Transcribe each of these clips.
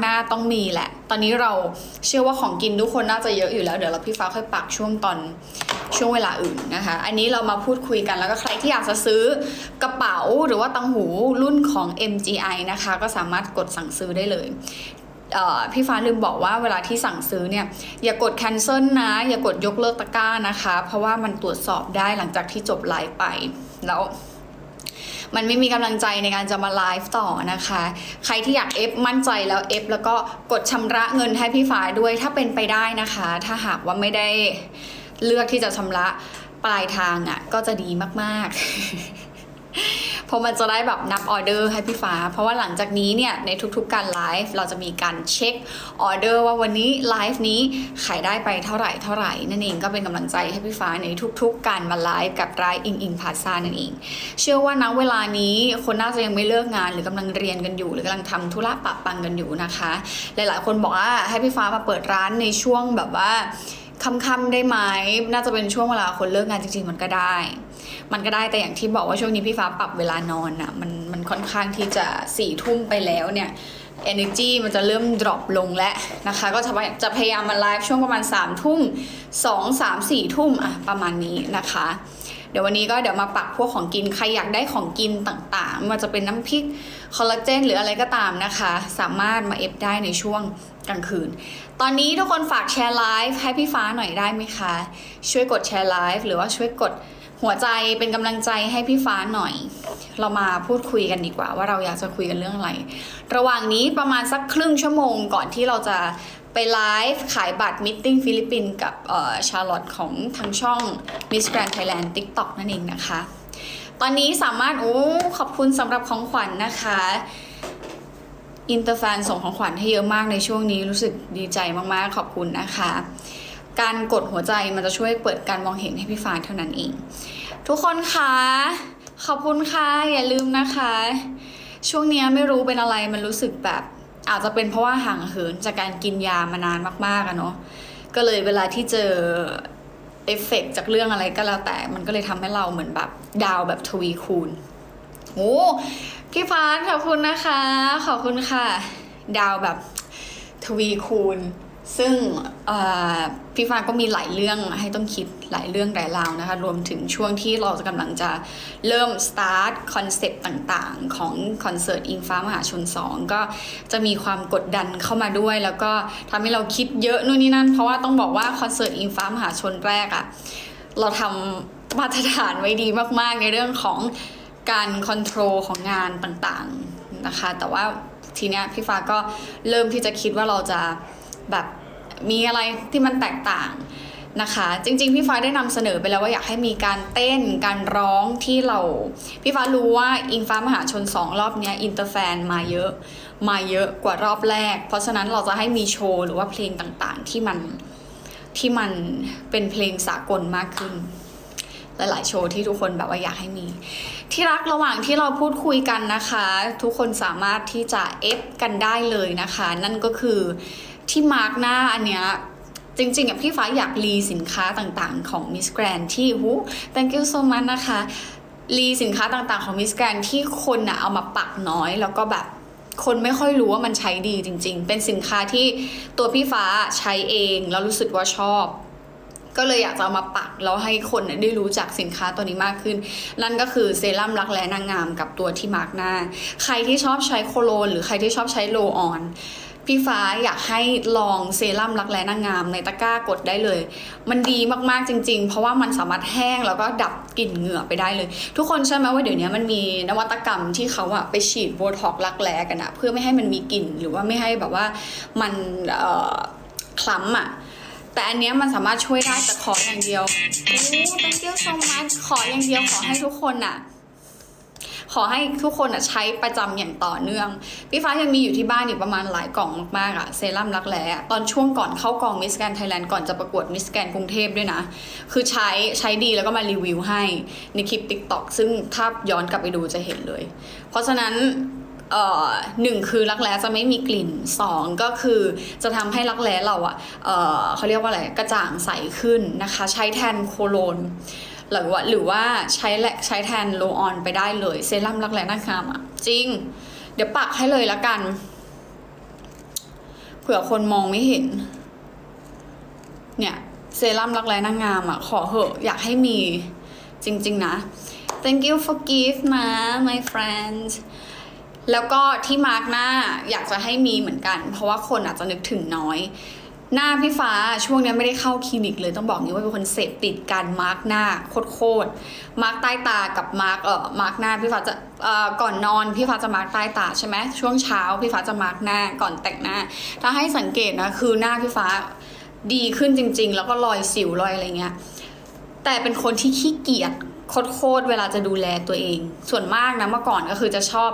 หน้าต้องมีแหละ ตอนนี้เราเชื่อว่าของกินทุกคนน่าจะเยอะอยู่แล้ว เดี๋ยวเราพี่ฟ้าค่อยปักช่วงตอนช่วงเวลาอื่นนะคะ อันนี้เรามาพูดคุยกันแล้วก็ใครที่อยากจะซื้อกระเป๋าหรือว่าตังหูรุ่นของ MGI นะคะ ก็สามารถกดสั่งซื้อได้เลยเพี่ฟ้าลืมบอกว่าเวลาที่สั่งซื้อเนี่ย อย่ากด cancel นะ อย่ากดยกเลิกตะกร้านะคะ เพราะว่ามันตรวจสอบได้หลังจากที่จบไลฟ์ไปแล้ว มันไม่มีกำลังใจในการจะมาไลฟ์ต่อนะคะ ใครที่อยากเอฟมั่นใจแล้วเอฟแล้วก็กดชำระเงินให้พี่ฟ้าด้วยถ้าเป็นไปได้นะคะ ถ้าหากว่าไม่ได้เลือกที่จะชำระปลายทางอะ่ะก็จะดีมากๆ เพราะมันจะได้แบบนับออเดอร์ให้พี่ฟ้า เพราะว่าหลังจากนี้เนี่ยในทุกๆการไลฟ์เราจะมีการเช็คออเดอร์ว่าวันนี้ไลฟ์นี้ขายได้ไปเท่าไหร่เท่าไหร่นั่นเองก็เป็นกำลังใจให้พี่ฟ้าในทุกๆ การมาไลฟ์กับรายอิงอิงพาซานั่นเอง เชื่อว่าณเวลานี้คนน่าจะยังไม่เลิกงานหรือกำลังเรียนกันอยู่ หรือกำลังทำธุระปะปังกันอยู่นะคะ หลายๆ คนบอกว่าให้พี่ฟ้ามาเปิดร้านในช่วงแบบว่าค่ำๆได้ไหม น่าจะเป็นช่วงเวลาคนเลิกงานจริงๆมันก็ได้ มันก็ได้แต่อย่างที่บอกว่าช่วงนี้พี่ฟ้าปรับเวลานอนอะมันมันค่อนข้างที่จะสี่ทุ่มไปแล้วเนี่ย energy มันจะเริ่ม drop ลงแล้วนะคะ ก็จะพยจะพยายามมาไลฟ์ช่วงประมาณ3ามทุ่มสองสามสี่ทุ่มอะประมาณนี้นะคะ เดี๋ยววันนี้ก็เดี๋ยวมาปักพวกของกินใครอยากได้ของกินต่างๆไม่ว่าจะเป็นน้ำพริกคอลลาเจนหรืออะไรก็ตามนะคะ สามารถมาเอฟได้ในช่วงกลางคืน ตอนนี้ทุกคนฝากแชร์ไลฟ์ให้พี่ฟ้าหน่อยได้ไหมคะ ช่วยกดแชร์ไลฟ์หรือว่าช่วยกด หัวใจเป็นกำลังใจให้พี่ฟ้าหน่อย เรามาพูดคุยกันดีกว่า ว่าเราอยากจะคุยกันเรื่องอะไร ระหว่างนี้ประมาณสักครึ่งชั่วโมงก่อนที่เราจะไปไลฟ์ขายบัตรมิทติ้งฟิลิปปินส์กับชาร์ลอตของทางช่อง Miss Grand Thailand TikTok นั่นเองนะคะ ตอนนี้สามารถ โอ้ ขอบคุณสำหรับของขวัญนนะคะอินเตอร์แฟนส่งของขวัญให้เยอะมากในช่วงนี้รู้สึกดีใจมากๆ ขอบคุณนะคะ การกดหัวใจมันจะช่วยเปิดการมองเห็นให้พี่ฟ้าเท่านั้นเอง ทุกคนคะขอบคุณค่ะอย่าลืมนะคะ ช่วงนี้ไม่รู้เป็นอะไรมันรู้สึกแบบ อาจจะเป็นเพราะว่าห่างเหินจากการกินยามานานมากๆอะเนาะก็เลยเวลาที่เจอเอฟเฟกต์จากเรื่องอะไรก็แล้วแต่มันก็เลยทำให้เราเหมือนแบบดาวแบบทวีคูณโอ้พี่ฟ้าขอบคุณนะคะ ขอบคุณค่ะ ดาวแบบทวีคูณ ซึ่งพี่ฟ้าก็มีหลายเรื่องให้ต้องคิดหลายเรื่องหลายราวนะคะ รวมถึงช่วงที่เรากำลังจะเริ่มสตาร์ทคอนเซปต์ต่างๆ ของคอนเสิร์ตอิงฟ้ามหาชน 2 ก็จะมีความกดดันเข้ามาด้วย แล้วก็ทำให้เราคิดเยอะนู่นนี่นั่น เพราะว่าต้องบอกว่าคอนเสิร์ตอิงฟ้ามหาชนแรกอะเราทำมาตรฐานไว้ดีมากๆ ในเรื่องของการคอนโทรลของงานต่างๆนะคะ แต่ว่าทีเนี้ยพี่ฟ้าก็เริ่มที่จะคิดว่าเราจะแบบ มีอะไรที่มันแตกต่างนะคะ จริง ๆ พี่ฟ้าได้นำเสนอไปแล้วว่าอยากให้มีการเต้นการร้องที่เรา พี่ฟ้ารู้ว่าอิงฟ้ามหาชนสองรอบนี้อินเตอร์แฟนมาเยอะมาเยอะกว่ารอบแรก เพราะฉะนั้นเราจะให้มีโชว์หรือว่าเพลงต่างๆที่มันที่มันเป็นเพลงสากลมากขึ้น หลายๆโชว์ที่ทุกคนแบบว่าอยากให้มี ที่รักระหว่างที่เราพูดคุยกันนะคะ ทุกคนสามารถที่จะเอฟกันได้เลยนะคะ นั่นก็คือ ที่มาร์กหน้าอันเนี้ยจริงๆอะพี่ฟ้าอยากรีสินค้าต่างๆ ของ Miss Grand ที่หู thank you so much นะคะ รีสินค้าต่างๆของ Miss Grand ที่คนอะเอามาปักน้อยแล้วก็แบบคนไม่ค่อยรู้ว่ามันใช้ดีจริง ๆ เป็นสินค้าที่ตัวพี่ฟ้าใช้เองแล้วรู้สึกว่าชอบ ก็เลยอยากจะเอามาปักแล้วให้คนได้รู้จักสินค้าตัวนี้มากขึ้น นั่นก็คือเซรั่มรักแร้นางงามกับตัวที่มาร์กหน้า ใครที่ชอบใช้โคโลน หรือใครที่ชอบใช้โลออน พี่ฟ้าอยากให้ลองเซรั่มรักแร้นางงามในตะกร้ากดได้เลย มันดีมากๆจริง ๆ เพราะว่ามันสามารถแห้งแล้วก็ดับกลิ่นเหงื่อไปได้เลย ทุกคนใช่ไหมว่าเดี๋ยวนี้มันมีนวัตกรรมที่เขาอะไปฉีดโบท็อกรักแร้กันอะเพื่อไม่ให้มันมีกลิ่นหรือว่าไม่ให้แบบว่ามันคล้ำอะแต่อันเนี้ยมันสามารถช่วยได้แต่ขออย่างเดียวโอ้ thank you so much ขออย่างเดียวขอให้ทุกคนน่ะ ขอให้ทุกคนอะใช้ประจำอย่างต่อเนื่อง พี่ฟ้ายังมีอยู่ที่บ้านอยู่ประมาณหลายกล่องมากๆอะเซรั่มรักแร้ตอนช่วงก่อนเข้ากองมิสแกนไทยแลนด์ก่อนจะประกวดมิสแกนกรุงเทพด้วยนะ คือใช้ใช้ดีแล้วก็มารีวิวให้ในคลิป TikTok ซึ่งถ้าย้อนกลับไปดูจะเห็นเลย เพราะฉะนั้นเอ่อหนึ่งคือรักแร้จะไม่มีกลิ่นสองก็คือจะทำให้รักแร้เราอะเอ่อเขาเรียกว่าอะไรกระจ่างใสขึ้นนะคะ ใช้แทนโคโลน หรือว่าหรือว่าใช้แหละใช้แทนโลออนไปได้เลยเซรั่มรักแร้หน้าคามอะจริง เดี๋ยวปักให้เลยละกัน เผื่อคนมองไม่เห็น เนี่ยเซรั่มรักแร้นางงามอะ ขอเหอะ อยากให้มีจริง ๆ นะ thank you for gift นะ my friend แล้วก็ที่มาร์กหน้าอยากจะให้มีเหมือนกัน เพราะว่าคนอาจจะนึกถึงน้อย หน้าพี่ฟ้าช่วงนี้ไม่ได้เข้าคลินิกเลยต้องบอกอย่างนี้ว่าเป็นคนเสพติดการมาร์กหน้าโคตรๆมาร์กใต้ตากับมาร์กเอ่อมาร์กหน้าพี่ฟ้าจะเอ่อก่อนนอนพี่ฟ้าจะมาร์กใต้ตาใช่ไหมช่วงเช้าพี่ฟ้าจะมาร์กหน้าก่อนแต่งหน้า ถ้าให้สังเกตนะคือหน้าพี่ฟ้าดีขึ้นจริง ๆ แล้วก็รอยสิวรอยอะไรเงี้ยแต่เป็นคนที่ขี้เกียจโคตรๆเวลาจะดูแลตัวเอง ส่วนมากนะเมื่อก่อนก็คือจะชอบ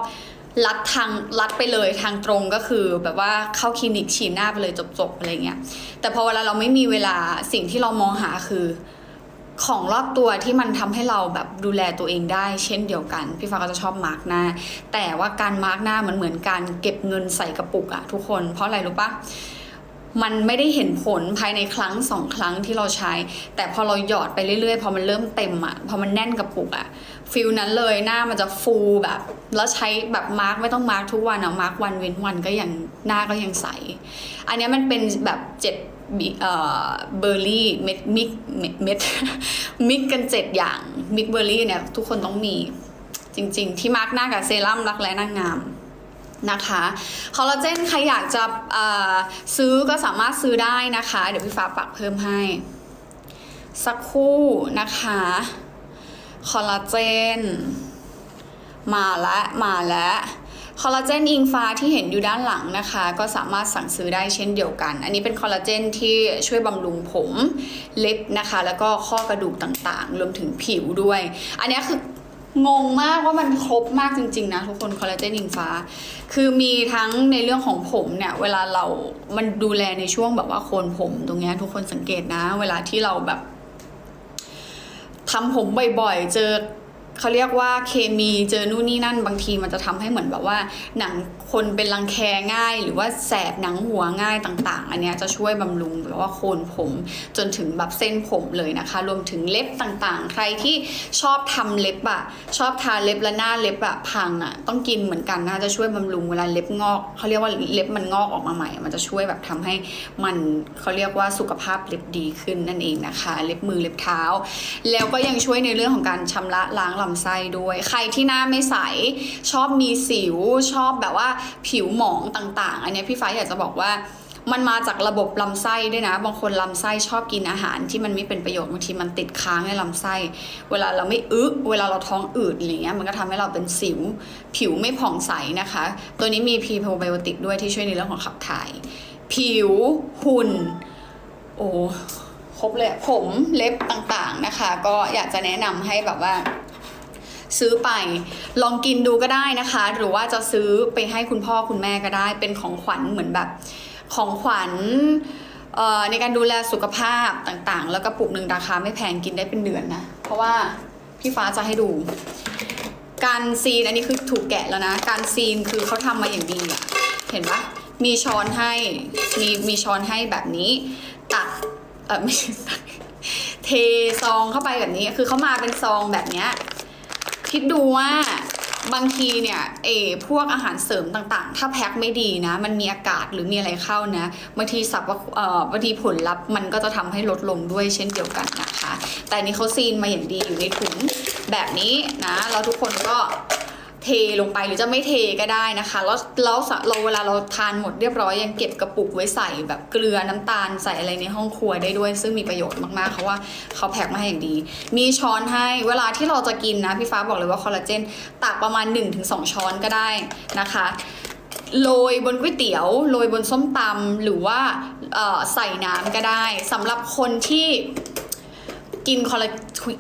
ลัดทางลัดไปเลยทางตรงก็คือ แบบว่าเข้าคลินิกฉีดหน้าไปเลยจบๆอะไรเงี้ยแต่พอเวลาเราไม่มีเวลาสิ่งที่เรามองหาคือของรอบตัวที่มันทำให้เราแบบดูแลตัวเองได้ เช่นเดียวกัน พี่ฟ้าก็จะชอบมาร์กหน้า แต่ว่าการมาร์กหน้ามันเหมือนการเก็บเงินใส่กระปุกอะทุกคนเพราะอะไรรู้ปะมันไม่ได้เห็นผลภายในครั้งสองครั้งที่เราใช้ แต่พอเราหยอดไปเรื่อยๆ พอมันเริ่มเต็มอะพอมันแน่นกระปุกอะ ฟิลนั้นเลยหน้ามันจะฟูแบบ แล้วใช้แบบมาร์กไม่ต้องมาร์กทุกวันอะมาร์กวันเว้นวันก็ยังหน้าก็ยังใส อันนี้มันเป็นแบบเจ็ดเบอร์รี่เม็ดมิกเม็ดมิกกันเจ็ดอย่างมิกเบอร์รี่เนี่ยทุกคนต้องมีจริงๆ ที่มาร์กหน้ากับเซรั่มรักแร้นางงามนะคะคอลลาเจนใครอยากจะซื้อก็สามารถซื้อได้นะคะ เดี๋ยวพี่ฟ้าปักเพิ่มให้ สักคู่นะคะ คอลลาเจน มาแล้วมาแล้วคอลลาเจนอิงฟ้าที่เห็นอยู่ด้านหลังนะคะ ก็สามารถสั่งซื้อได้เช่นเดียวกัน อันนี้เป็นคอลลาเจนที่ช่วยบำรุงผมเล็บนะคะ แล้วก็ข้อกระดูกต่างๆ รวมถึงผิวด้วย อันนี้คืองงมากว่ามันครบมากจริงๆนะทุกคนคอลลาเจนอิงฟ้า คือมีทั้งในเรื่องของผมเนี่ยเวลาเรา มันดูแลในช่วงแบบว่าโคนผมตรงนี้ทุกคนสังเกตนะ เวลาที่เราแบบ ทำผมบ่อยๆ เจอ เขาเรียกว่าเคมีเจอนู่นนี่นั่นบางทีมันจะทำให้เหมือนแบบว่า หนังคนเป็นรังแคง่าย หรือว่าแสบหนังหัวง่ายต่างๆ อันเนี้ยจะช่วยบำรุงแบบว่าโคนผมจนถึงแบบเส้นผมเลยนะคะ รวมถึงเล็บต่างๆ ใครที่ชอบทำเล็บอะชอบทาเล็บและหน้าเล็บอะพังอะต้องกินเหมือนกันนะจะช่วยบำรุงเวลาเล็บงอกเขาเรียกว่าเล็บมันงอกออกมาใหม่ มันจะช่วยแบบทำให้มันเขาเรียกว่าสุขภาพเล็บดีขึ้นนั่นเองนะคะ เล็บมือเล็บเท้า แล้วก็ยังช่วยในเรื่องของการชำระล้างลำไส้ด้วย ใครที่หน้าไม่ใส ชอบมีสิว ชอบแบบว่าผิวหมองต่างๆ อันนี้พี่ฟ้าอยากจะบอกว่ามันมาจากระบบลำไส้ด้วยนะ บางคนลำไส้ชอบกินอาหารที่มันไม่เป็นประโยชน์บางทีมันติดค้างในลำไส้ เวลาเราไม่อึเวลาเราท้องอืดอะไรเงี้ยมันก็ทำให้เราเป็นสิว ผิวไม่ผ่องใสนะคะ ตัวนี้มีพรีโปรไบโอติกด้วยที่ช่วยในเรื่องของขับถ่าย ผิวหุ่น โอ้ครบเลยผมเล็บต่างๆนะคะ ก็อยากจะแนะนำให้แบบว่า ซื้อไปลองกินดูก็ได้นะคะ หรือว่าจะซื้อไปให้คุณพ่อคุณแม่ก็ได้ เป็นของขวัญเหมือนแบบของขวัญเอ่อในการดูแลสุขภาพต่างๆ แล้วก็ปุกหนึ่งราคาไม่แพงกินได้เป็นเดือนนะ เพราะว่าพี่ฟ้าจะให้ดู การซีนอันนี้คือถูกแกะแล้วนะ การซีนคือเขาทำมาอย่างดีอะเห็นปะมีช้อนให้มีมีช้อนให้แบบนี้ ตักเออไม่ใช่ตักเทซองเข้าไปแบบนี้คือเขามาเป็นซองแบบเนี้ย คิดดูว่าบางทีเนี่ยเอพวกอาหารเสริมต่างๆ ถ้าแพ็คไม่ดีนะ มันมีอากาศหรือมีอะไรเข้านะบางทีสับว่าเอ่อบางทีผลลัพธ์มันก็จะทำให้ลดลงด้วยเช่นเดียวกันนะคะ แต่นนี้เขาซีนมาอย่างดีอยู่ในถุงแบบนี้นะแล้วทุกคนก็ เทลงไปหรือจะไม่เทก็ได้นะคะ แล้วแล้วเราเวลาเราทานหมดเรียบร้อยยังเก็บกระปุกไว้ใส่แบบเกลือน้ำตาลใส่อะไรในห้องครัวได้ด้วย ซึ่งมีประโยชน์มากๆเพราะว่าเขาแพ็คมาให้อย่างดี มีช้อนให้เวลาที่เราจะกินนะพี่ฟ้าบอกเลยว่าคอลลาเจนตักประมาณ 1-2 ช้อนก็ได้นะคะโรยบนก๋วยเตี๋ยวโรยบนส้มตำหรือว่าใส่น้ำก็ได้สำหรับคนที่กินคอลลา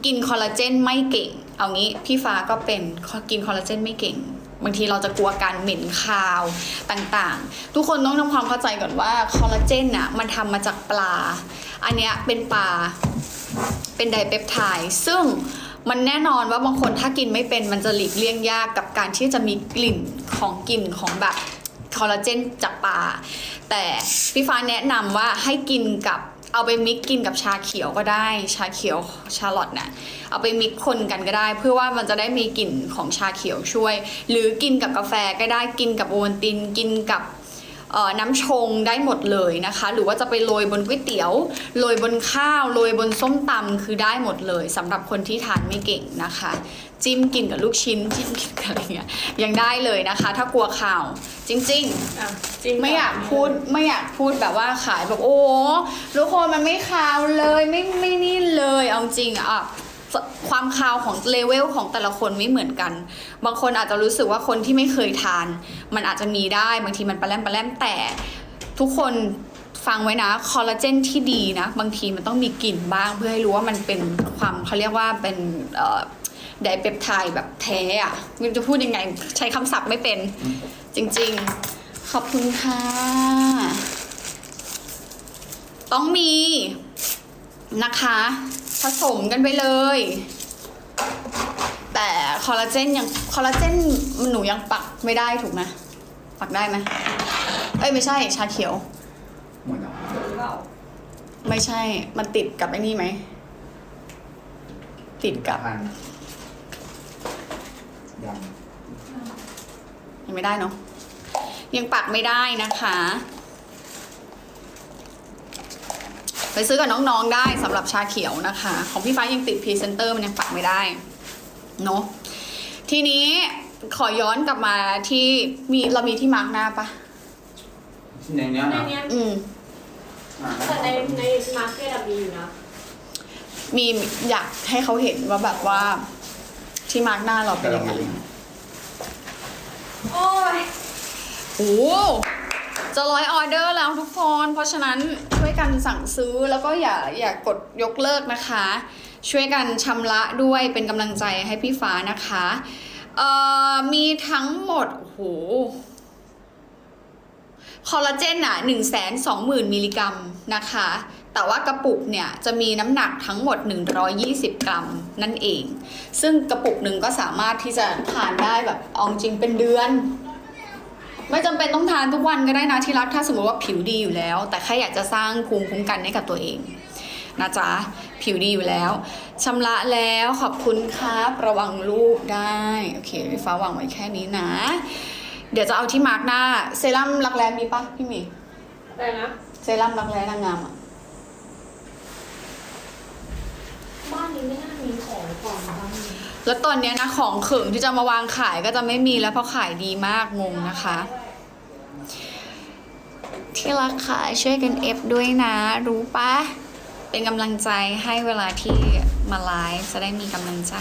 กินคอลลาเจนไม่เก่ง เอางี้พี่ฟ้าก็เป็นกินคอลลาเจนไม่เก่ง บางทีเราจะกลัวการเหม็นคาวต่างๆ ทุกคนต้องทำความเข้าใจก่อนว่าคอลลาเจนน่ะมันทำมาจากปลา อันเนี้ยเป็นปลา เป็นไดเปปไทด์ซึ่งมันแน่นอนว่าบางคนถ้ากินไม่เป็นมันจะหลีกเลี่ยงยากกับการที่จะมีกลิ่นของกลิ่นของแบบคอลลาเจนจากปลาแต่พี่ฟ้าแนะนำว่าให้กินกับ เอาไปมิกกินกับชาเขียวก็ได้ ชาเขียวชาลอตน่ะเอาไปมิกคนกันก็ได้ เพื่อว่ามันจะได้มีกลิ่นของชาเขียวช่วย หรือกินกับกาแฟก็ได้กินกับโอวัลตินกินกับ น้ำชงได้หมดเลยนะคะ หรือว่าจะไปโรยบนก๋วยเตี๋ยวโรยบนข้าวโรยบนส้มตำคือได้หมดเลยสำหรับคนที่ทานไม่เก่งนะคะ จิ้มกินกับลูกชิ้นจิ้มกินกับอะไรเงี้ยยังได้เลยนะคะ ถ้ากลัวข่าว จริง ๆ อะจริงไม่อยากพูดไม่อยากพูดแบบว่าขายแบบโอ้ทุกคนมันไม่คาวเลยไม่ไม่นี่เลยเอาจริงอะส ความคาวของเลเวลของแต่ละคนไม่เหมือนกัน บางคนอาจจะรู้สึกว่าคนที่ไม่เคยทาน มันอาจจะมีได้บางทีมันปลาแรมปลาแรมแต่ทุกคนฟังไว้นะคอลลาเจนที่ดีนะ บางทีมันต้องมีกลิ่นบ้างเพื่อให้รู้ว่ามันเป็นความเขาเรียกว่าเป็นไดเปปไทด์แบบแท้อะไมันจะพูดยังไง ใช้คำศัพท์ไม่เป็นจริง ๆ ขอบคุณค่ะ ต้องมี นะคะ ผสมกันไปเลย แต่คอลลาเจนยังคอลลาเจนหนูยังปักไม่ได้ถูกไหมปักได้ไหมเอ้ยไม่ใช่ชาเขียว หมดแล้วไม่ใช่ มันติดกับไอ้นี่ไหม ติดกับพันยังยังไม่ได้เนาะยังปักไม่ได้นะคะ ไปซื้อกับน้องๆได้สำหรับชาเขียวนะคะ ของพี่ฟ้ายังติดพรีเซนเตอร์มันยังปักไม่ได้เนาะทีนี้ขอย้อนกลับมาที่มีเรามีที่มาร์กหน้าปะในเนี้ยในนะเนี้ยอืม อะแต่ในในมาร์เก็ตอะมีอยู่นะ มีอยากให้เขาเห็นว่าแบบว่า ที่มาร์กหน้าเราเป็นแต่เรายังไงไม่โอ้ย โอ้โห จะร้อยออเดอร์แล้วทุกคน เพราะฉะนั้นช่วยกันสั่งซื้อแล้วก็อย่าอย่ากดยกเลิกนะคะ ช่วยกันชำระด้วยเป็นกำลังใจให้พี่ฟ้านะคะเอ่อมีทั้งหมดโอ้โหคอลลาเจนอะ1 2 0 0 0 0มิลลิกรัมนะคะ แต่ว่ากระปุกเนี่ยจะมีน้ำหนักทั้งหมด 120 กรัมนั่นเอง ซึ่งกระปุกหนึ่งก็สามารถที่จะทานได้แบบเอาจริงเป็นเดือน ไม่จำเป็นต้องทานทุกวันก็ได้นะที่รักถ้าสมมติว่าผิวดีอยู่แล้ว แต่แค่อยากจะสร้างภูมิคุ้มกันให้กับตัวเองนะจ๊ะผิวดีอยู่แล้วชำระแล้วขอบคุณครับระวังลูกได้โอเคพี่ฟ้าวางไว้แค่นี้นะ เดี๋ยวจะเอาที่มาร์กหน้าเซรั่มรักแร้มีปะพี่หมีอะไรนะเซรั่มรักแร้นางงามอะบ้านนี้ไม่น่ามีของก่อนบ้างเลย แล้วตอนเนี้ยนะของเขิงที่จะมาวางขายก็จะไม่มีแล้วเพราะขายดีมากงงนะคะ ที่รักค่ะช่วยกันเอฟด้วยนะ รู้ปะเป็นกำลังใจให้เวลาที่มาไลฟ์จะได้มีกำลังใจ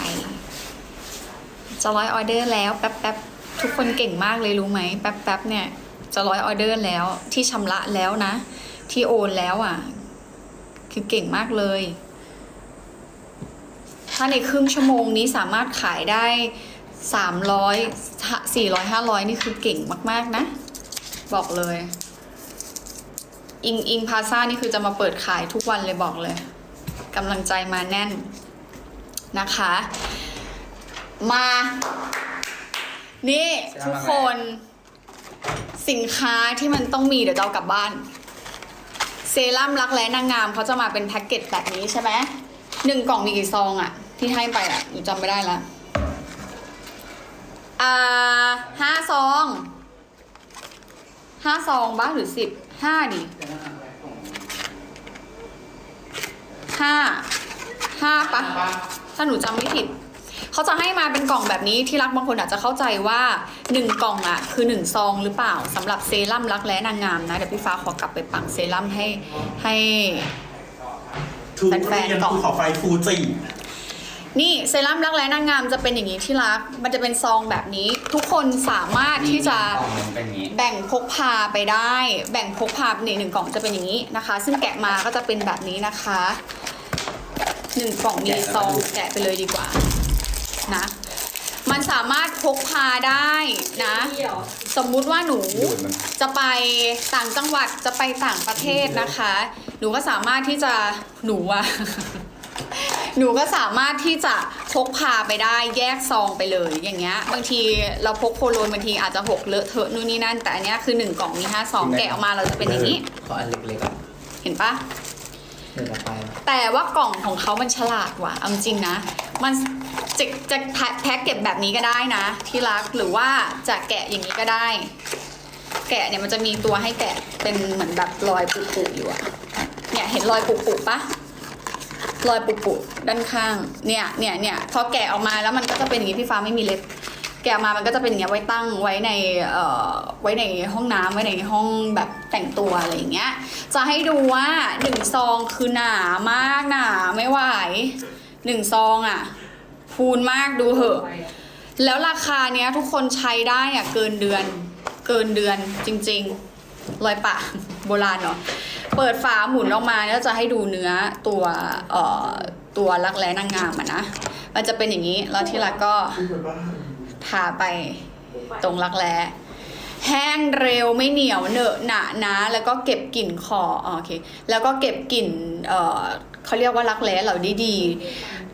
จะร้อยออเดอร์แล้วแป๊บแป๊บทุกคนเก่งมากเลยรู้ไหมแป๊บแป๊บเนี่ยจะร้อยออเดอร์แล้วที่ชำระแล้วนะ ที่โอนแล้วอะ คือเก่งมากเลย ถ้าในครึ่งชั่วโมงนี้สามารถขายได้สามร้อยสี่ร้อยห้าร้อยนี่คือเก่งมากๆนะ บอกเลย อิงอิงพาซ่านี่คือจะมาเปิดขายทุกวันเลยบอกเลยกำลังใจมาแน่นนะคะ มา นี่ ทุกคนสินค้าที่มันต้องมีเดี๋ยวเอากลับบ้าน เซรั่มรักแร้นางงามเขาจะมาเป็นแพ็กเกจแบบนี้ใช่ไหม หนึ่งกล่องมีกี่ซองอะที่ให้ไปอะหนูจำไม่ได้ละอ่าห้าซองห้าซองบ้าหรือสิบห้าดิห้าห้าปะถ้าหนูจำไม่ผิดเขาจะให้มาเป็นกล่องแบบนี้ที่รักบางคนอาจจะเข้าใจว่าหนึ่งกล่องอะคือหนึ่งซองหรือเปล่าสำหรับเซรั่มรักแร้นางงามนะ เดี๋ยวพี่ฟ้าขอกลับไปปักเซรั่มให้ให้ ทุเรียนแฟนๆก่อนภูเขาไฟฟูจินี่เซรั่มรักแร้นางงามจะเป็นอย่างนี้ที่รัก มันจะเป็นซองแบบนี้ ทุกคนสามารถที่จะกล่องมันเป็นอย่างนี้แบ่งพกพาไปได้ แบ่งพกพาหนึ่งหนึ่งกล่องจะเป็นอย่างนี้นะคะ ซึ่งแกะมาก็จะเป็นแบบนี้นะคะหนึ่งกล่องมีซองแกะไปเลยดีกว่านะ มันสามารถพกพาได้นะเดี่ยวสมมุติว่าหนูดูดมันจะไปต่างจังหวัดจะไปต่างประเทศนะคะ หนูก็สามารถที่จะหนูอะหนูก็สามารถที่จะพกพาไปได้แยกซองไปเลยอย่างเงี้ยบางทีเราพกโคโลนบางทีอาจจะหกเลอะเทอะนู่นนี่นั่น แต่อันเนี้ยคือหนึ่งกล่องมีห้าซองแกะออกมาเราจะเป็นอย่างนี้ขออันเล็กๆอะเห็นปะ เดี๋ยวจะไปแต่ว่ากล่องของเขามันฉลาดว่ะเอาจริงนะ มันจะจะแพ็คเก็บแบบนี้ก็ได้นะ ที่รักหรือว่าจะแกะอย่างนี้ก็ได้ แกะเนี่ยมันจะมีตัวให้แกะเป็นเหมือนแบบรอยปุๆอยู่อะเนี่ยเห็นรอยปุๆปะรอยปุๆด้านข้างเนี่ยเนี่ยเนี่ยพอแกะออกมาแล้วมันก็จะเป็นอย่างนี้พี่ฟ้าไม่มีเล็บ แกะมามันก็จะเป็นอย่างเงี้ยไว้ตั้งไว้ในเอ่อไว้ในห้องน้ำไว้ในห้องแบบแต่งตัวอะไรอย่างเงี้ย จะให้ดูว่าหนึ่งซองคือหนามากหนาไม่ไหวหนึ่งซองอะพูนมากดูเหอะ แล้วราคาเนี้ยทุกคนใช้ได้อะเกินเดือน เกินเดือนจริงๆรอยปะโบราณเนาะเปิดฝาหมุนออกมาแล้วจะให้ดูเนื้อตัวเอ่อตัวรักแร้นางงามอะนะ มันจะเป็นอย่างนี้แล้วที่รักก็ ทาไปตรงรักแร้แห้งเร็วไม่เหนียวเหนอะหนะนะแล้วก็เก็บกลิ่นคอโอเค แล้วก็เก็บกลิ่นเอ่อเขาเรียกว่ารักแร้เราได้ดี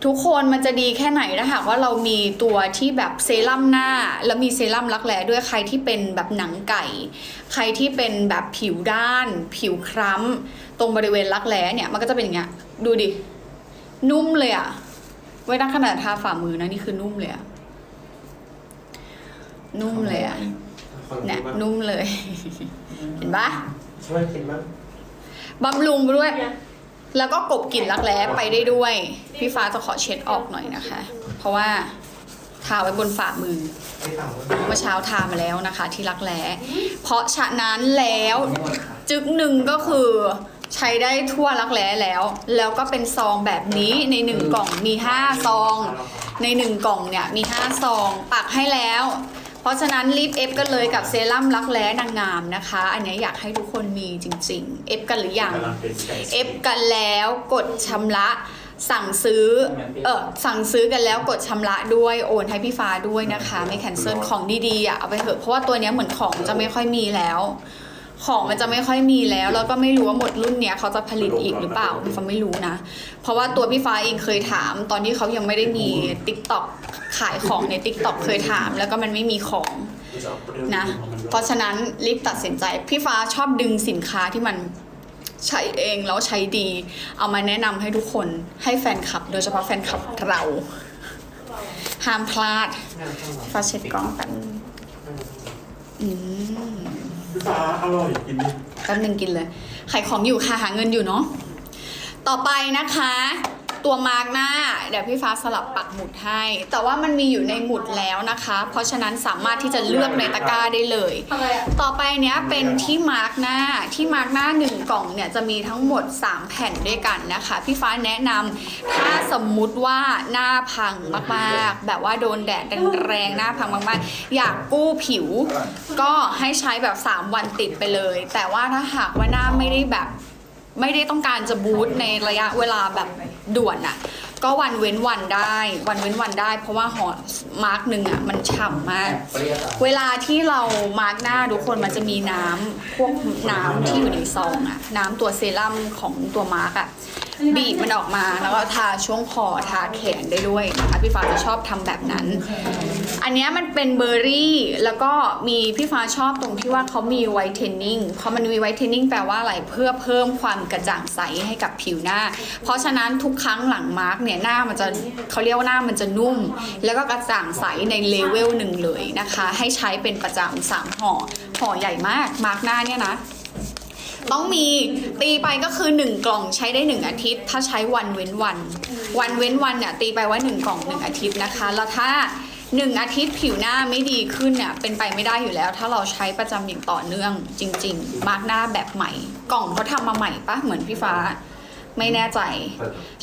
ทุกคนมันจะดีแค่ไหนถ้าหากว่าเรามีตัวที่แบบเซรั่มหน้า แล้วมีเซรั่มรักแร้ด้วยใครที่เป็นแบบหนังไก่ ใครที่เป็นแบบผิวด้าน ผิวคล้ำตรงบริเวณรักแร้เนี่ยมันก็จะเป็นอย่างเงี้ยดูดินุ่มเลยอะไว้ตั้งขนาดทาฝ่ามือนะนี่คือนุ่มเลยอะ นุ่มเลยอะเนี่ยนุ่มเลย เห็นปะช่วยกินบ้างบำรุงไปด้วย แล้วก็กลบกลิ่นรักแร้ไปได้ด้วย พี่ฟ้าจะขอเช็ดออกหน่อยนะคะ เพราะว่าทาไว้บนฝ่ามือไม่ต่างว่าเมื่อเช้าทามาแล้วนะคะ ที่รักแร้เพราะฉะนั้นแล้วจึกหนึ่งก็คือใช้ได้ทั่วรักแร้แล้ว แล้วก็เป็นซองแบบนี้ในหนึ่งกล่องมีห้าซอง ในหนึ่งกล่องเนี่ยมีห้าซอง ปักให้แล้วเพ ราะฉะนั้นรีบเอฟกันเลยกับเซรั่มรักแร้นางงามนะคะ อันนี้อยากให้ทุกคนมีจริง ๆ เอฟกันหรือยัง เอฟกันแล้วกดชำระสั่งซื้อ เออสั่งซื้อกันแล้วกดชำระด้วยโอนให้พี่ฟ้าด้วยนะคะ ไม่แคนเซิลของดีๆอะเอาไปเถอะเพราะว่าตัวนี้เหมือนของจะไม่ค่อยมีแล้ว ของมันจะไม่ค่อยมีแล้ว แล้วก็ไม่รู้ว่าหมดรุ่นเนี้ยเขาจะผลิตอีกหรือเปล่าพี่ฟ้าไม่รู้นะ เพราะว่าตัวพี่ฟ้าเองเคยถาม ตอนที่เขายังไม่ได้มี t ิ k t o k ขายของใน t ิ k t o k เคยถาม แล้วก็มันไม่มีของนะ เพราะฉะนั้นรีบตัดสินใจ พี่ฟ้าชอบดึงสินค้าที่มันใช้เองแล้วใช้ดี เอามาแนะนำให้ทุกคนให้แฟนคลับ โดยเฉพาะแฟนคลับเราห้ามพลาดฟ้าเช็ดกล้องแป๊บนึงอืม พี่ฟ้าอร่อยกินดิแป๊บนึงกินเลยขายของอยู่ค่ะหาเงินอยู่เนาะต่อไปนะคะ ตัวมาร์กหน้า เดี๋ยวพี่ฟ้าสลับปักหมุดให้ แต่ว่ามันมีอยู่ในหมุดแล้วนะคะ เพราะฉะนั้นสามารถที่จะเลือกในตะกร้าได้เลยอะไรอะต่อไปเนี้ยเป็นที่มาร์กหน้าที่มาร์กหน้าหนึ่ง กล่องเนี่ยจะมีทั้งหมด 3 แผ่นด้วยกันนะคะ พี่ฟ้าแนะนำถ้าสมมุติว่าหน้าพังมากๆ แบบว่าโดนแดดแรงๆหน้าพังมากๆ อยากกู้ผิว ก็ให้ใช้แบบ 3 วันติดไปเลย แต่ว่าถ้าหากว่าหน้าไม่ได้แบบไม่ได้ต้องการจะบูตในระยะเวลาแบบด่วนอะ ก็วันเว้นวันได้ วันเว้นวันได้ เพราะว่าหอมาร์กหนึ่งอะมันฉ่ำมากเปรี้ยวอะเวลาที่เรามาร์กหน้าทุกคนมันจะมีน้ำพวกน้ำที่อยู่ในซองอะน้ำตัวเซรั่มของตัวมาร์กอะ บีบมันออกมาแล้วก็ทาช่วงคอทาแขนได้ด้วยนะคะพี่ฟ้าจะชอบทำแบบนั้น อันเนี้ยมันเป็นเบอร์รี่แล้วก็มีพี่ฟ้าชอบตรงที่ว่าเขามีไวท์เทนนิ่งพอมันมีไวท์เทนนิ่งแปลว่าอะไรเพื่อเพิ่มความกระจ่างใสให้กับผิวหน้า เพราะฉะนั้นทุกครั้งหลังมาร์กเนี่ยหน้ามันจะเขาเรียกว่าหน้ามันจะนุ่ม แล้วก็กระจ่างใสในเลเวลหนึ่งเลยนะคะ ให้ใช้เป็นประจำสามห่อห่อใหญ่มากมาร์กหน้าเนี่ยนะ ต้องมีตีไปก็คือ 1 กล่องใช้ได้ 1 อาทิตย์ ถ้าใช้วันเว้นวัน วันเว้นวันเนี่ยตีไปว่า 1 กล่อง 1 อาทิตย์นะคะ แล้วถ้า 1 อาทิตย์ผิวหน้าไม่ดีขึ้นเนี่ยเป็นไปไม่ได้อยู่แล้ว ถ้าเราใช้ประจำอย่างต่อเนื่องจริง ๆ มาร์กหน้าแบบใหม่ กล่องเขาทำมาใหม่ปะเหมือนพี่ฟ้า ไม่แน่ใจ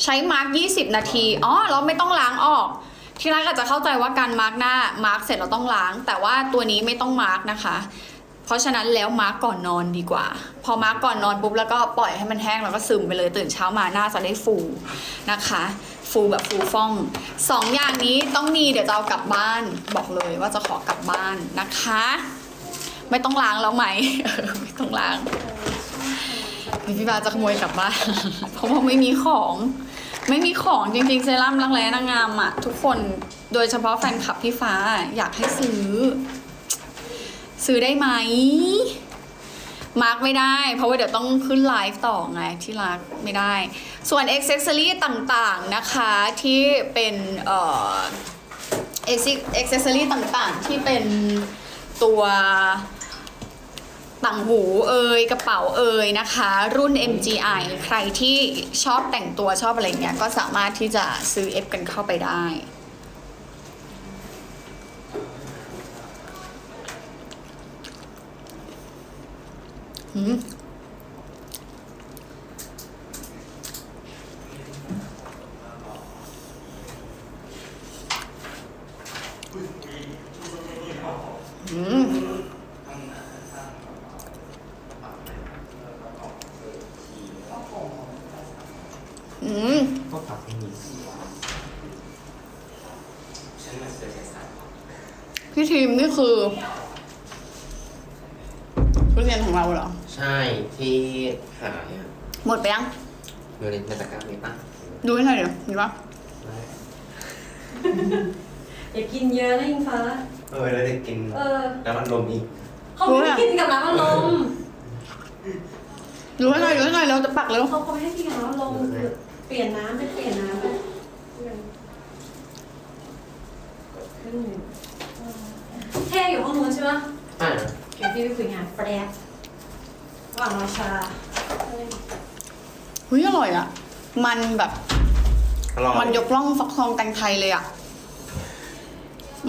ใช้มาร์ก20 นาทีอ๋อเราไม่ต้องล้างออกที่ร้านอาจจะเข้าใจว่าการมาร์กหน้ามาร์กเสร็จเราต้องล้าง แต่ว่าตัวนี้ไม่ต้องมาร์กนะคะ เพราะฉะนั้นแล้วมาร์กก่อนนอนดีกว่า พอมาร์กก่อนนอนปุ๊บแล้วก็ปล่อยให้มันแห้งแล้วก็ซึมไปเลยตื่นเช้ามาหน้าจะได้ฟูนะคะ ฟูแบบฟูฟ่องสองอย่างนี้ต้องมีเดี๋ยวจะเอากลับบ้าน บอกเลยว่าจะขอกลับบ้านนะคะ ไม่ต้องล้างแล้วไหมไม่ต้องล้างพี่บาจะขโมยกลับบ้านเพราะว่าไม่มีของไม่มีของจริงๆเซรั่มรักแร้นางงามอะทุกคนโดยเฉพาะแฟนคลับพี่ฟ้าอยากให้ซื้อ ซื้อได้ไหม มาร์กไม่ได้ เพราะว่าเดี๋ยวต้องขึ้นไลฟ์ต่อไงที่รักไม่ได้ ส่วนเอ็กเซอรี่ต่างๆนะคะที่เป็นเอ่ออ็กเซอรี่ต่างๆ ที่เป็นตัวต่างหูเอ่ยกระเป๋าเอ่ยนะคะ รุ่น MGI ใครที่ชอบแต่งตัวชอบอะไรเงี้ยก็สามารถที่จะซื้อ F กันเข้าไปได้ หืมอืมอืม ก็ปรับไม่มีพี่ทีมนี่คือทุเรียนของเราเหรอ ใช่ที่หายอะ หมดไปยัง อยู่ในตะกร้ามีปะ ดูให้หน่อยเดี๋ยวมีปะ อย่ากินเยอะนะอิงฟ้า เออแล้วจะกิน เออ น้ำมัน ลมอีก เขาไม่ให้กินกับน้ำอัดลมดูให้หน่อยดูให้หน่อยเราจะปักแล้วเขาเขาไม่ให้กินกับน้ำอัดลมคือเปลี่ยนน้ำไม่เปลี่ยนน้ำนะครึ่งหนึ่งเท่อยู่ห้องนู้นใช่ไหมอ่าเดี๋ยวพี่ไปคุยงานแฟรดระหว่างรอชาเฮ้ยอร่อยอะมันแบบ อร่อยมันยกล่องฟักทองแตงไทยเลยอะ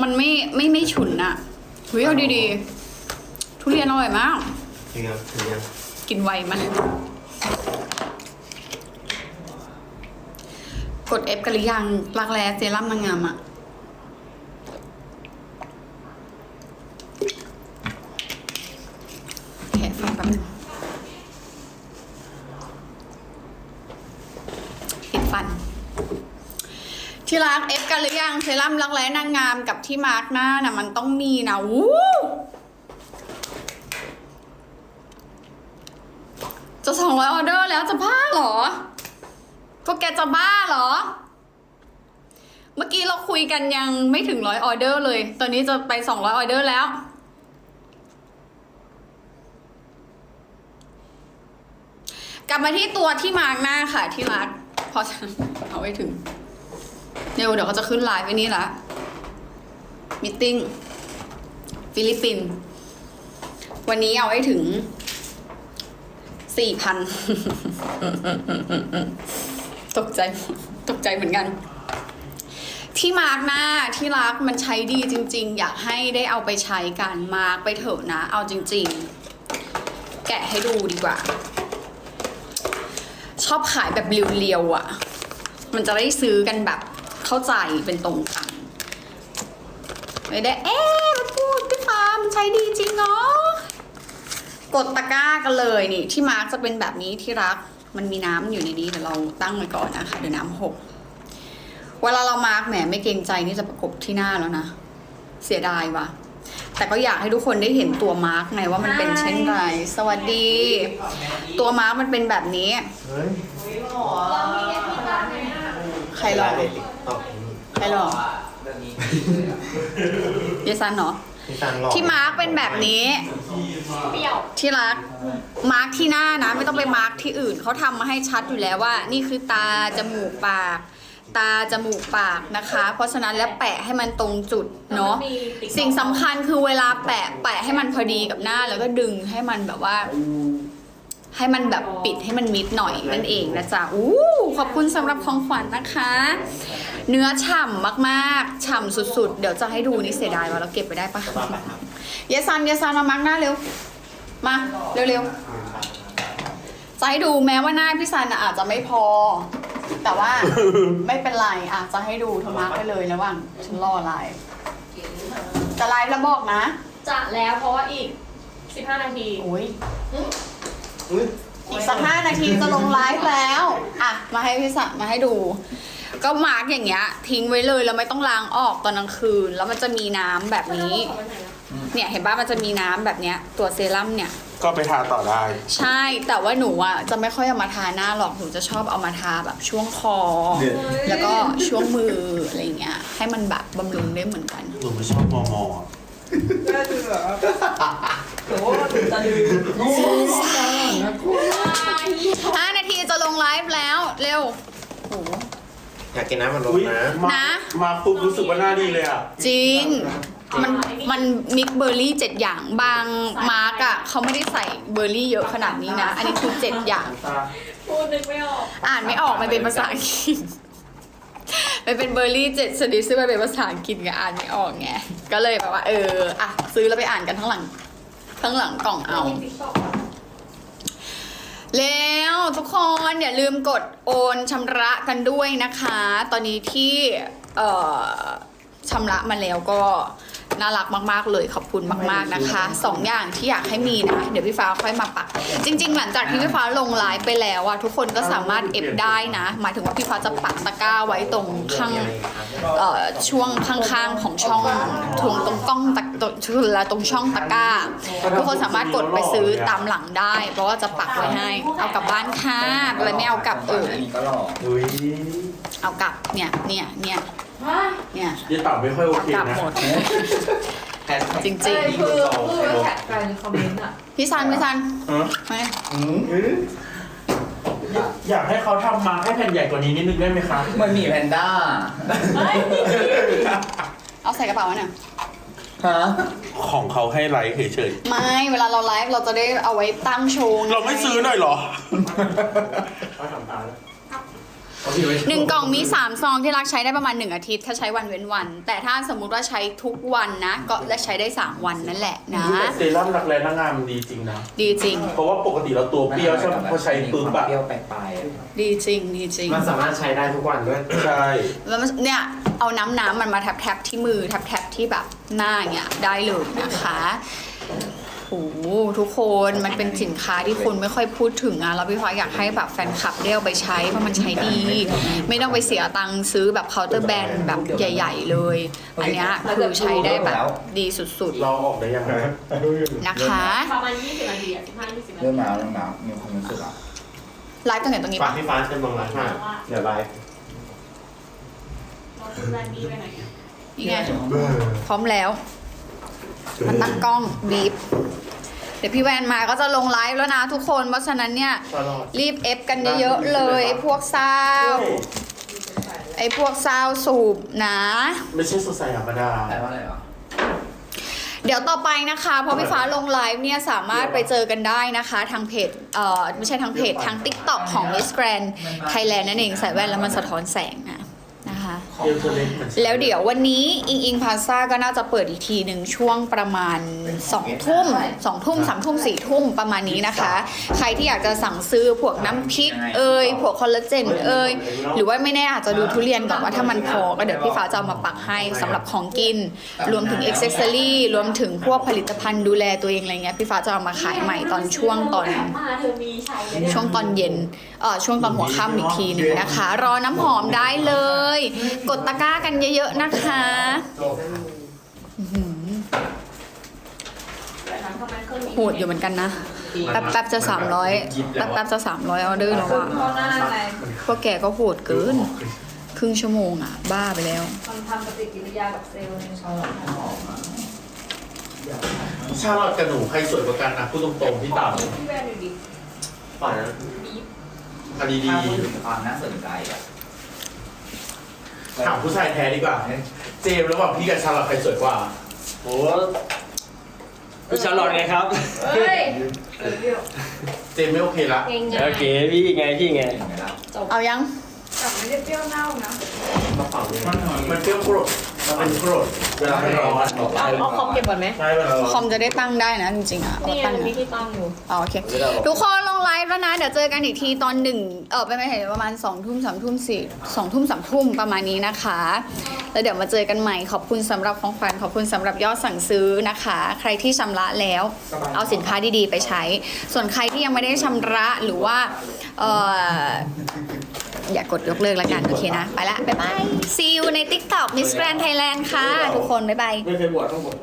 มันไม่ไม่ไม่ฉุนอะ เฮ้ยเอาดีๆ ทุเรียนอร่อยมากถึงยังถึงยังกินไวมากกด F กันหรือยังรักแร้เซรั่มนางงามอะแคะฟันแป๊บนึงปิดฟัน ที่รัก F กันหรือยังเซรั่มรักแร้นางงามกับที่มาร์กหน้าน่ะมันต้องมีนะวู้จะสองร้อยออเดอร์แล้วจะบ้าเหรอก็แกจะบ้าเหรอ เมื่อกี้เราคุยกันยังไม่ถึงร้อยออเดอร์เลย ตอนนี้จะไปสองร้อยออเดอร์แล้วกลับมาที่ตัวที่มาร์กหน้าค่ะที่รักพราะเอาไว้ถึง เดี๋ยวเดี๋ยวก็จะขึ้นไลฟ์ไว้นี่ละมิทติ้งฟิลิปปินส์วันนี้เอาให้ถึงสี่พันตกใจตกใจเหมือนกัน ที่มาร์กหน้าที่รักมันใช้ดีจริง ๆ อยากให้ได้เอาไปใช้กันมาร์กไปเถอะนะ เอาจริง ๆ แกะให้ดูดีกว่า ชอบขายแบบเรียวๆอะ่ะ มันจะได้ซื้อกันแบบ เข้าใจเป็นตรงกัน ไม่ได้ เอ๊ะมาพูดพี่ฟ้ามันใช้ดีจริงเนาะกดตะกร้ากันเลยนี่ ที่มาร์กจะเป็นแบบนี้ที่รักมันมีน้ำอยู่ในนี้เดี๋ยวเราตั้งไว้ก่อนนะคะเดี๋ยวน้ำหกเวลาเรามาร์กแหมไม่เกรงใจนี่จะประกบที่หน้าแล้วนะ เสียดายว่ะแต่ก็อยากให้ทุกคนได้เห็นตัวมาร์กไงว่ามันเป็นเช่นไร สวัสดี ตัวมาร์กมันเป็นแบบนี้เฮ้ยใครหรอ ในติ๊กต็อกใครหรอเยซันเหรอที่ตังหลอกที่มาร์กเป็นแบบนี้ เปรี้ยว ที่รัก มาร์กที่หน้านะ ไม่ต้องไปมาร์กที่อื่นเขาทำมาให้ชัดอยู่แล้วว่า นี่คือตาจมูกปาก ตาจมูกปากนะคะ เพราะฉะนั้นแล้วแปะให้มันตรงจุดเนาะสิ่งสำคัญคือเวลาแปะ แปะให้มันพอดีกับหน้าแล้วก็ดึงให้มันแบบว่า ให้มันแบบปิดให้มันมิดหน่อยนั่นเองนะจ๊ะอู้ขอบคุณสำหรับของขวัญนะคะ เนื้อฉ่ำมากๆ ฉ่ำสุดๆ เดี๋ยวจะให้ดูนี่เสียดายว่าเราเก็บไปได้ปะเยซันเยซันมามาร์กหน้าเร็ว มาเร็วๆ จะให้ดูแม้ว่าหน้าพี่ซันน่ะอาจจะไม่พอ แต่ว่าไม่เป็นไรอะจะให้ดูเธอมาร์กไปเลยระหว่างฉันรอไลฟ์จะไลฟ์แล้วบอกนะ จะแล้วเพราะว่าอีก 15 นาทีโอ้ยอุ๊ยอีกสักห้านาทีจะลงไลฟ์แล้ว อะ มาให้พี่สันมาให้ดู ก็มาร์กอย่างเงี้ย ทิ้งไว้เลยแล้วไม่ต้องล้างออกตอนกลางคืน แล้วมันจะมีน้ำแบบนี้ เนี่ยเห็นป่ะมันจะมีน้ำแบบเนี้ย ตัวเซรั่มเนี่ย ก็ไปทาต่อได้ ใช่แต่ว่าหนูอะจะไม่ค่อยเอามาทาหน้าหรอกหนูจะชอบเอามาทาแบบช่วงคอ เด็ด แล้วก็ช่วงมืออะไรเงี้ยให้มันแบบบำรุงได้เหมือนกัน หนูไม่ชอบมอมออะห้านาทีจะลงไลฟ์แล้ว เร็วโห อยากกินน้ำมันลมอุ๊ยนะมานะ มาปุ๊บรู้สึกว่าหน้าดีเลยอะ จริง มันมันมิกเบอร์รี่เจ็ดอย่างบางมาร์กอะเขาไม่ได้ใส่เบอร์รี่เยอะขนาดนี้นะ อันนี้คือเจ็ดอย่าง พูดนึกไม่ออก อ่านไม่ออกมันเป็นภาษาอังกฤษ มันเป็นเบอร์รี่เจ็ดชนิดซึ่งมันเป็นภาษาอังกฤษไงอ่านไม่ออกไง ก็เลยแบบว่า เออ อะ ซื้อแล้วไปอ่านกันทั้งหลังทั้งหลังกล่องเอาติ๊กต็อก แล้วทุกคนอย่าลืมกดโอนชำระกันด้วยนะคะ ตอนนี้ที่ชำระมาแล้วก็ น่ารักมากๆเลยขอบคุณมาก ๆนะคะสองอย่างที่อยากให้มีนะเดี๋ยวพี่ฟ้าค่อยมาปัก จริง ๆ หลังจากที่พี่ฟ้าลงไลฟ์ไปแล้วอะทุกคนก็สามารถเอฟได้นะ หมายถึงว่าพี่ฟ้าจะปักตะกร้าไว้ตรงข้างเอ่อช่วงข้างๆของช่องถุงตรงกล้องตะตรงและตรงช่องตะกร้า ทุกคนสามารถกดไปซื้อตามหลังได้ เพราะว่าจะปักไว้ให้เอากลับบ้านค่ะอะไรไม่เอากลับเอออันนี้ก็หล่ออุ้ย เอากลับเนี่ยเนี่ยเนี่ยว้าย เนี่ยยี่ต่ำไม่ค่อยโอเอาเคกลับนะหมด แฮชแท็กจริงเอ้ยคือพูดแล้วแท็กกันคอมเมนต์อะๆ พี่ซันพี่ซันฮะมาอืมเอ้ยอยากให้เขาทำมาให้แผ่นใหญ่กว่านี้นิดนึงได้ไหมคะเหมันมีแพนด้าเฮ้ยเอาใส่กระเป๋าไว้หน่อยฮะของเขาให้ไลค์เฉยไม่เวลาเราไลฟ์เราจะได้เอาไว้ตั้งโชว์ๆเราไม่ซื้อหน่อยเหรอ หนึ่งกล่องมี3ซองที่รักใช้ได้ประมาณ1อาทิตย์ ถ้าใช้วันเว้นวัน แต่ถ้าสมมุติว่าใช้ทุกวันนะ ก็และใช้ได้3วันนั่นแหละนะ เซรั่มรักแร้นางงามดีจริงนะ ดีจริง เพราะว่าปกติเราตัวเปรี้ยวใช่ไหมพอใช้ปึ๊บแบอะเปรี้ยวปลายๆอะดีจริง ดีจริง มันสามารถใช้ได้ทุกวันด้วยใช่แล้วมันเนี่ยเอาน้ำน้ำมันมาแทบแทบๆที่มือแทบแทบๆที่แบบหน้าอย่างเงี้ยได้เลยนะคะ โอ้โหทุกคนมันเป็นสินค้าที่คนไม่ค่อยพูดถึงอะแล้วพี่ฟ้าอยากให้แบบแฟนคลับได้เอาไปใช้เพราะมันใช้ดี ไม่ต้องไปเสียตังค์ซื้อแบบเคาน์เตอร์แบรนด์แบบใหญ่ ๆ เลย อันเนี้ยคือใช้ได้แบบดีสุดเราออกได้ยังไงๆนะคะ ประมาณ20นาทีอะ15 20นาเริ่ทีมแล้วเริ่มแล้วมีความรู้สึกอะไลฟ์ตรงไหนตรงนี้ฝากปะพี่ฟ้าเชิญลงไลน์ให้เดี๋ยวไลฟ์เราคุณแบรนด์ดีไปไหนอะนี่ไงพร้อมแล้ว มันตั้งกล้องบีบเดี๋ยวพี่แวนมาก็จะลงไลฟ์แล้วนะทุกคน เพราะฉะนั้นเนี่ย ตลอด รีบเอฟกันเยอะๆเลยไอ้พวกซาวไอ้พวกซาวสูบนะ ไม่ใช่สดใสธรรมดาแปลว่าอะไรเหรอ เดี๋ยวต่อไปนะคะพอพี่ฟ้าลงไลฟ์เนี่ยสามารถไปเจอกันได้นะคะ ทางเพจเอ่อไม่ใช่ทางเพจทาง t ิ k t o k ของ Miss Grand Thailand นั่นเองใส่แว่นแล้วมันสะท้อนแสงนะนะคะ เดียวจะเล็กเหมือนแล้วเดี๋ยววันนี้อิงอิงพาซ่าก็น่าจะเปิดอีกทีหนึ่งช่วงประมาณ2องทุ่มสองทุ่มสามทุ่มสี่ทุ่มประมาณนี้นะคะ ใครที่อยากจะสั่งซื้อพวกน้ำพริกเอ่ยพวกคอลลาเจนเอ่ยหรือว่าไม่แน่อาจจะดูทุเรียนก่อนว่าถ้ามันพอก็เดี๋ยวพี่ฟ้าจะเอามาปักให้สำหรับของกิน รวมถึงอ็อกเซสซอรี่รวมถึงพวกผลิตภัณฑ์ดูแลตัวเองอะไรเงี้ยพี่ฟ้าจะเอามาขายใหม่ตอนช่วงตอนมาเธอมีใช้เลยช่วงตอนเย็นเอ่อช่วงตอนหัวค่ำอีกทีหนึ่งนะคะ รอน้ำหอมได้เลยกดตะกร้ากันเยอะๆนะคะอื้อหือโหดอยู่เหมือนกันนะแป๊บๆจะ300แป๊บๆจะ300ออเดอร์แล้วอะเพราะหน้าอะไรพวกแกก็โหดเกิน ครึ่งชั่วโมงอะบ้าไปแล้วมันทำปฏิกิริยากับเซลล์ในช่องชาลอดกับหนูใครสวยกว่ากันนะพูดตรงๆพี่ต่พี่แวนอยู่ดิำฝ่ายนั้นบีบอันดีถ้าพูดถึงความน่าสนใจอะๆ ถามผู้ชายแท้ดีกว่า เจมส์ระหว่างพี่กับชาลอตใครสวยกว่า โอ้พี่ชาร์ลอตไงครับ เฮ้ยเออเดี๋ยวเจมส์ไม่โอเคละเองไงโอเคพี่ไงพี่ไงเห็นไหมล่ะเอายังแต่ไม่ได้เปรี้ยวเน่านะมาเป่าเลยมันเปรี้ยวกรดมันเป็นกรดเวลาไม่ร้อนเอาคอมเก็บก่อนไหมใช่เวลาร้คออนมจะได้ตั้งได้นะจริงๆอะเอานี่มาไงตั้งมีนะที่ตั้งอยู่อ๋อโอเค ทุกคนลง ไลฟ์แล้วนะ เดี๋ยวเจอกันอีกทีตอนหนึ่งเออไม่ไม่เห็นประมาณ2องทุ่มสามทุ่มสี่สองทุ่มสามทุ่มประมาณนี้นะคะ แล้วเดี๋ยวมาเจอกันใหม่ขอบคุณสำหรับของขวัญขอบคุณสำหรับยอดสั่งซื้อนะคะ ใครที่ชำระแล้ว เอาสินค้าดีๆ ไปใช้ ส่วนใครที่ยังไม่ได้ชำระหรือว่าเอออย่ากดยกเลิกแล้วกัน โอเคนะ ไปละ บ๊ายบาย see you ใน TikTok Miss Grand Thailand ค่ะ ทุกคน บ๊ายบาย ไม่เคยบวชต้องบวช